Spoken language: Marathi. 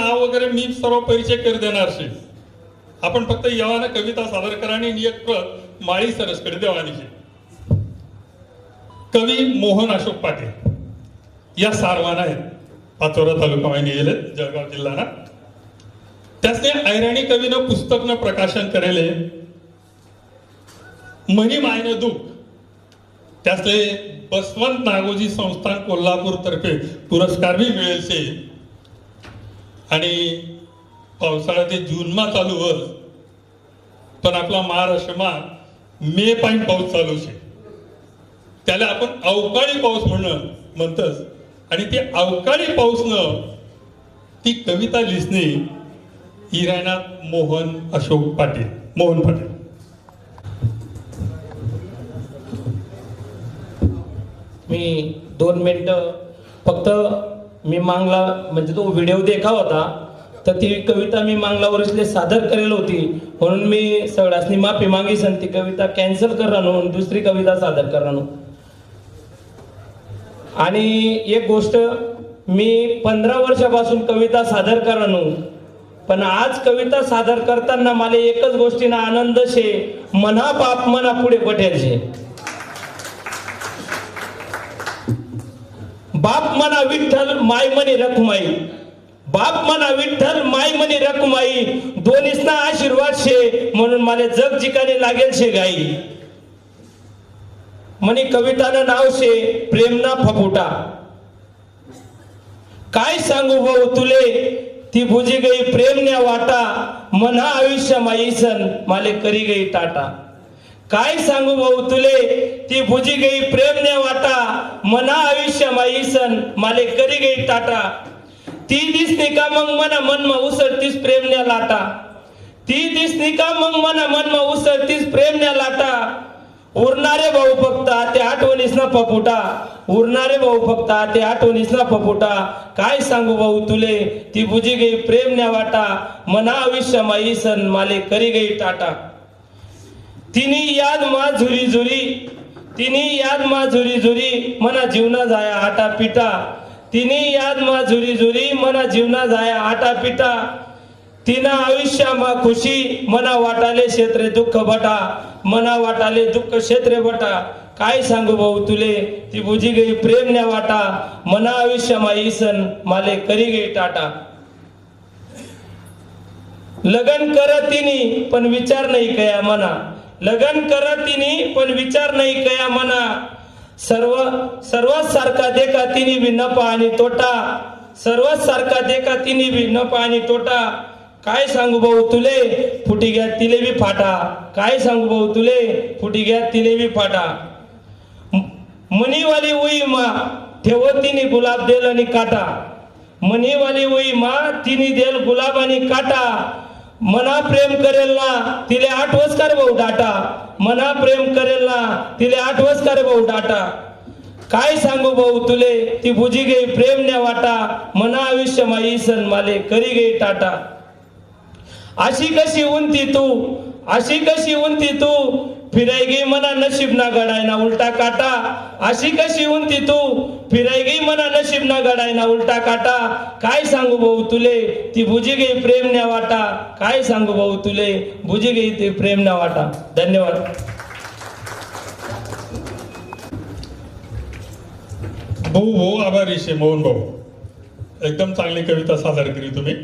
नाव वगैरे मी सर्व परिचय कर देणार शे. आपण फक्त यवाना कविता सादर करा आणि एक प्रत माळी सरसकडे देवानी कवी मोहन अशोक पाटील. या सारवाना आहेत. पाचोरा तालुका वाहिनी गेले जळगाव जिल्ह्याना त्यासने ऐराणी कवीनं पुस्तकनं प्रकाशन करेले. मनी मायनं दुःख. त्यासले बसवंत नागोजी संस्थान कोल्हापूर तर्फे पुरस्कार बी मिळेल आणि पावसाळा ते जूनमा चालू होत. पण आपला महाराष्ट्रमा मे पाईन पाऊस चालू शे. त्याला आपण अवकाळी पाऊस म्हणणं म्हणतस. आणि ते अवकाळी पाऊसनं ती कविता लिसणे ही राहणार मोहन अशोक पाटील मोहन पाटील. मी दोन मिनटं फक्त मी मांगला म्हणजे तो व्हिडिओ देखा होता तर ती कविता मी मांगला वर्षले सादर करेल होती म्हणून मी सगळ्यासनी माफी मागीस आणि ती कविता कॅन्सल करणार म्हणून दुसरी कविता सादर करणार आणि एक गोष्ट मी पंधरा वर्षापासून कविता सादर करणार पण आज कविता सादर करताना मला एकच गोष्टीना आनंद शे मना बाप मना पुढे पटेल शे. म्हणा विठ्ठल माय म्हणे रखुमाई. बाप म्हणा विठ्ठल माय म्हणे रखुमाई. दोन्हीसना आशीर्वाद शे म्हणून मला जग जिकाने लागेल शे गाई. म्हणे कवितानं नाव शे प्रेमना फपुटा काय सांगू भाऊ तुले? ती भुजी गई प्रेमन्या वाटा. मना आयुष्य माईसन माले करी गई टाटा. काय सांगू भाऊ तुले? ती भुजी गई प्रेमने वाटा मना आयुष्य माईसन माले करी गई टाटा. ती दिसली का मग मना मनमा उसळतीस प्रेमने लाटा ती दिसली का मग मना मनमा उसळतीस प्रेमने लाटा उरणारे भाऊ फक्त ते आठवणीस ना पपुटा उरणारे भाऊ फक्त ते आठवणीस ना पपुटा काय सांगू भाऊ तुले? ती भुजी गई न्या वाटा मना आयुष्य माईसन माले करी गई टाटा. तिनी याद मा झुरी झुरी तिनी याद मा झुरी झुरी मना जीवना जाया आटा पिटा. तिनी याद मा झुरी झुरी मना जीवना जाया आटा पिटा. तिना आयुष्या मा खुशी मना वाटाले क्षेत्रे दुःख बटा. मना वाटाले दुःख क्षेत्रे बटा. काय सांगू भाऊ तुले? ती बुजी गई प्रेम न्या वाटा. मना आयुष्य मा ईसन माले करी गई टाटा. लगन करत तिनी पण विचार नाही कया मना. लगन करत तिनी पण विचार नाही कया मना. सर्व सर्वच सारखा देखा तिने बी नफा आणि तोटा. सर्वच सारखा देखा तिनी बी नफा आणि तोटा. काय सांगू भाऊ तुले? फुटी घ्या तिले बी फाटा. काय सांगू भाऊ तुले? फुटी घ्या तिले बी फाटा. मनीवाली उई मा ठेवत तिने गुलाब देल आणि काटा. मनीवाली उई मा तिने देल गुलाब आणि काटा. मना प्रेम करेल ना तिले आठवस कर भाऊ डाटा. मना प्रेम करेल ना तिले आठवस कर भाऊ डाटा. काय सांगू भाऊ तुले ती बुजी गई प्रेम न्या वाटा मना आयुष्य माई सन माले करी गई टाटा. अशी कशी उंती तू अशी कशी उंती तू फिरायगी मना नशीब ना गडाय ना उलटा काटा. अशी कशी उंती तू? फिरायगी मना नशीब ना गडाय ना उलटा काटा. काय सांगू भाऊ तुले? ती बुजी गई प्रेम न्या वाटा. काय सांगू भाऊ तुले? बुजी गई ती प्रेम न्या वाटा. धन्यवाद. भाऊ भाऊ आभारी शे मोहन भाऊ. एकदम चांगली कविता सादर केली तुम्ही.